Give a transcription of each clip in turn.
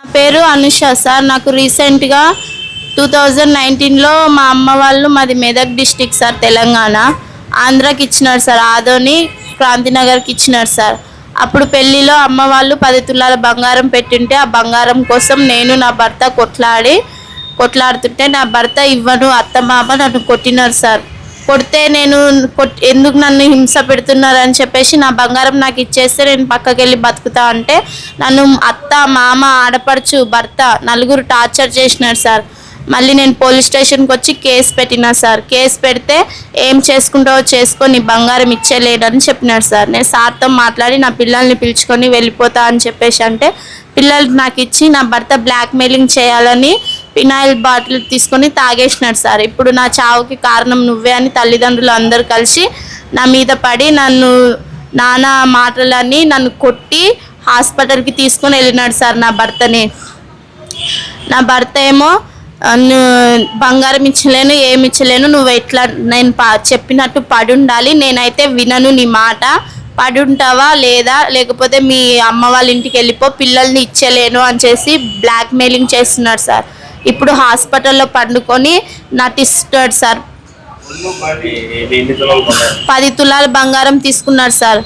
నా పేరు అనుష సార్. నాకు రీసెంట్గా టూ థౌజండ్ నైన్టీన్లో మా అమ్మ వాళ్ళు మాది మెదక్ డిస్టిక్ సార్ తెలంగాణ. ఆంధ్రాకి ఇచ్చినారు సార్ ఆదోని క్రాంతినగర్కి ఇచ్చినారు సార్. అప్పుడు పెళ్ళిలో అమ్మ వాళ్ళు పది తులాల బంగారం పెట్టింటే ఆ బంగారం కోసం నేను నా భర్త కొట్లాడి కొట్లాడుతుంటే నా భర్త ఇవ్వను అత్త మామ నన్ను కొట్టినారు సార్. కొడితే నేను ఎందుకు నన్ను హింస పెడుతున్నారు అని చెప్పేసి నా బంగారం నాకు ఇచ్చేస్తే నేను పక్కకి వెళ్ళి బతుకుతా అంటే నన్ను అత్త మామ ఆడపడుచు భర్త నలుగురు టార్చర్ చేసినారు సార్. మళ్ళీ నేను పోలీస్ స్టేషన్కి వచ్చి కేసు పెట్టినా సార్. కేసు పెడితే ఏం చేసుకుంటావో చేసుకొని బంగారం ఇచ్చేలేడని చెప్పినారు సార్. నేను సార్తో మాట్లాడి నా పిల్లల్ని పిలుచుకొని వెళ్ళిపోతా అని చెప్పేసి అంటే పిల్లలు నాకు ఇచ్చి నా భర్త బ్లాక్మెయిలింగ్ చేయాలని ఫినాయిల్ బాటిల్ తీసుకొని తాగేసినాడు సార్. ఇప్పుడు నా చావుకి కారణం నువ్వే అని తల్లిదండ్రులు అందరూ కలిసి నా మీద పడి నన్ను నానా మాటలన్నీ నన్ను కొట్టి హాస్పిటల్కి తీసుకొని వెళ్ళినాడు సార్ నా భర్తని. నా భర్త ఏమో బంగారం ఇచ్చలేను ఏమి ఇచ్చలేను నువ్వు ఎట్లా నేను పా చెప్పినట్టు పడి ఉండాలి నేనైతే వినను నీ మాట. పడి ఉంటావా లేదా? లేకపోతే మీ అమ్మ వాళ్ళ ఇంటికి వెళ్ళిపో పిల్లల్ని ఇచ్చలేను అని చేసి బ్లాక్ మెయిలింగ్ చేస్తున్నాడు సార్. ఇప్పుడు హాస్పిటల్లో పండుకొని నటిస్తాడు సార్. పది తులాల బంగారం తీసుకున్నాడు సార్.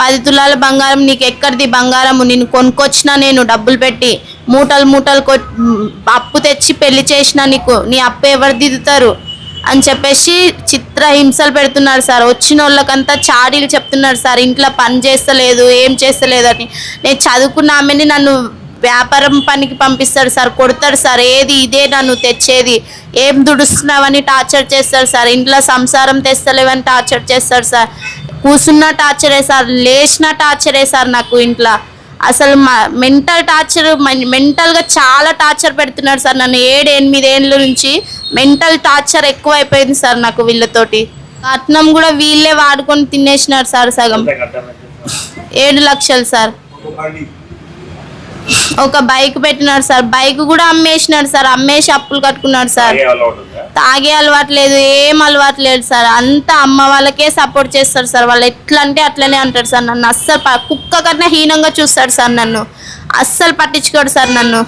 పది తులాల బంగారం నీకు ఎక్కడిది బంగారము? నేను కొనుక్కొచ్చినా నేను డబ్బులు పెట్టి మూటలు మూటలు అప్పు తెచ్చి పెళ్ళి చేసిన నీకు. నీ అప్పు ఎవరు దిద్దుతారు? అని చెప్పేసి చిత్ర హింసలు పెడుతున్నారు సార్. వచ్చిన వాళ్ళకంతా చాడీలు చెప్తున్నారు సార్. ఇంట్లో పని చేస్తలేదు ఏం చేస్తలేదు అని. నేను చదువుకున్న ఆమెని నన్ను వ్యాపారం పనికి పంపిస్తాడు సార్ కొడతాడు సార్ ఏది ఇదే నన్ను తెచ్చేది. ఏం దుడుస్తున్నావని టార్చర్ చేస్తాడు సార్ ఇంట్లో సంసారం తెస్తలేవని టార్చర్ చేస్తాడు సార్. కూర్చున్న టార్చరే సార్ లేచిన టార్చరే సార్ నాకు ఇంట్లో. అసలు మా మెంటల్ టార్చర్ మెంటల్గా చాలా టార్చర్ పెడుతున్నాడు సార్ నన్ను ఏడు ఎనిమిది ఏళ్ళ నుంచి. మెంటల్ టార్చర్ ఎక్కువ అయిపోయింది సార్ నాకు వీళ్ళతోటి. కట్నం కూడా వీళ్ళే వాడుకొని తినేసినారు సార్ సగం. ఏడు లక్షలు సార్. ఒక బైక్ పెట్టినాడు సార్. బైక్ కూడా అమ్మేసినాడు సార్. అమ్మేసి అప్పులు కట్టుకున్నాడు సార్. తాగే అలవాటు లేదు ఏం అలవాటు లేదు సార్. అంతా అమ్మ వాళ్ళకే సపోర్ట్ చేస్తారు సార్. వాళ్ళు ఎట్లా అంటే అట్లనే అంటారు సార్ నన్ను. అస్సలు కుక్క కన్నా హీనంగా చూస్తాడు సార్ నన్ను. అస్సలు పట్టించుకోడు సార్ నన్ను.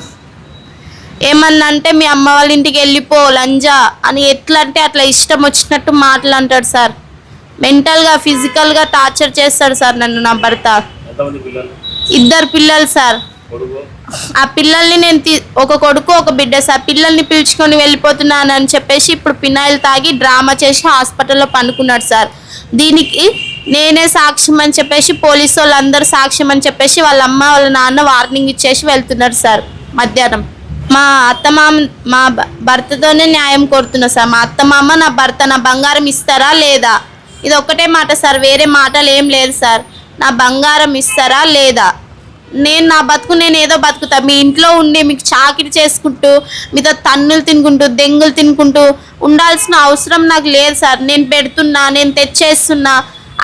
ఏమన్నా అంటే మీ అమ్మ వాళ్ళ ఇంటికి వెళ్ళిపో లంజా అని ఎట్లా అంటే అట్లా ఇష్టం వచ్చినట్టు మాటలు అంటాడు సార్. మెంటల్గా ఫిజికల్గా టార్చర్ చేస్తాడు సార్ నన్ను నా భర్త. ఇద్దరు పిల్లలు సార్. ఆ పిల్లల్ని నేను ఒక కొడుకు ఒక బిడ్డ. సార్ పిల్లల్ని పిలుచుకొని వెళ్ళిపోతున్నాను అని చెప్పేసి ఇప్పుడు పినాయిల్ తాగి డ్రామా చేసి హాస్పిటల్లో పండుకున్నాడు సార్. దీనికి నేనే సాక్ష్యం అని చెప్పేసి పోలీసు వాళ్ళందరూ సాక్ష్యం అని చెప్పేసి వాళ్ళ అమ్మ వాళ్ళ నాన్న వార్నింగ్ ఇచ్చేసి వెళ్తున్నారు సార్ మధ్యాహ్నం. మా అత్తమామ మా భర్తతోనే న్యాయం కోరుతున్నా సార్. మా అత్తమామ నా భర్త నా బంగారం ఇస్తారా లేదా? ఇది ఒక్కటే మాట సార్. వేరే మాటలు ఏం లేదు సార్. నా బంగారం ఇస్తారా లేదా? నేను నా బతుకు నేను ఏదో బతుకుతా. మీ ఇంట్లో ఉండి మీకు చాకిరి చేసుకుంటూ మీతో తన్నులు తినుకుంటూ దెంగులు తినుకుంటూ ఉండాల్సిన అవసరం నాకు లేదు సార్. నేను పెడుతున్నా నేను తెచ్చేస్తున్నా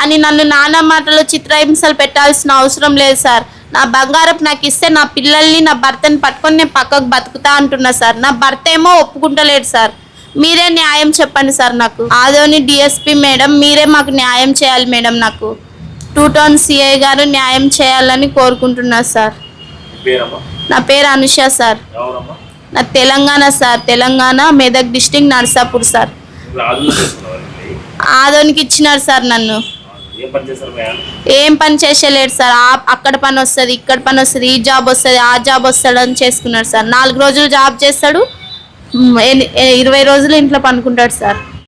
అని నన్ను నానా మాటలు చిత్రహింసలు పెట్టాల్సిన అవసరం లేదు సార్. నా బంగారం నాకు ఇస్తే నా పిల్లల్ని నా భర్తని పట్టుకొని నేను పక్కకు బతుకుతా అంటున్నా సార్. నా భర్త ఏమో ఒప్పుకుంటలేడు సార్. మీరే న్యాయం చెప్పండి సార్ నాకు. ఆదోని డిఎస్పి మేడం మీరే మాకు న్యాయం చేయాలి మేడం నాకు. టూ టౌన్ సిఐ గారు న్యాయం చేయాలని కోరుకుంటున్నా సార్. నీ పేరు అనుష సార్. నా Telangana sir. Telangana Medak district Narsapur sir. ఆదోనికి ఇచ్చినారు సార్ నన్ను. ఏం పని చేసేలేడు సార్. అక్కడ పని వస్తుంది ఇక్కడ పని వస్తుంది ఈ జాబ్ వస్తుంది ఆ జాబ్ వస్తుంది అని చేసుకున్నాడు సార్. నాలుగు రోజులు జాబ్ చేస్తాడు ఇరవై రోజులు ఇంట్లో పనుకుంటాడు సార్.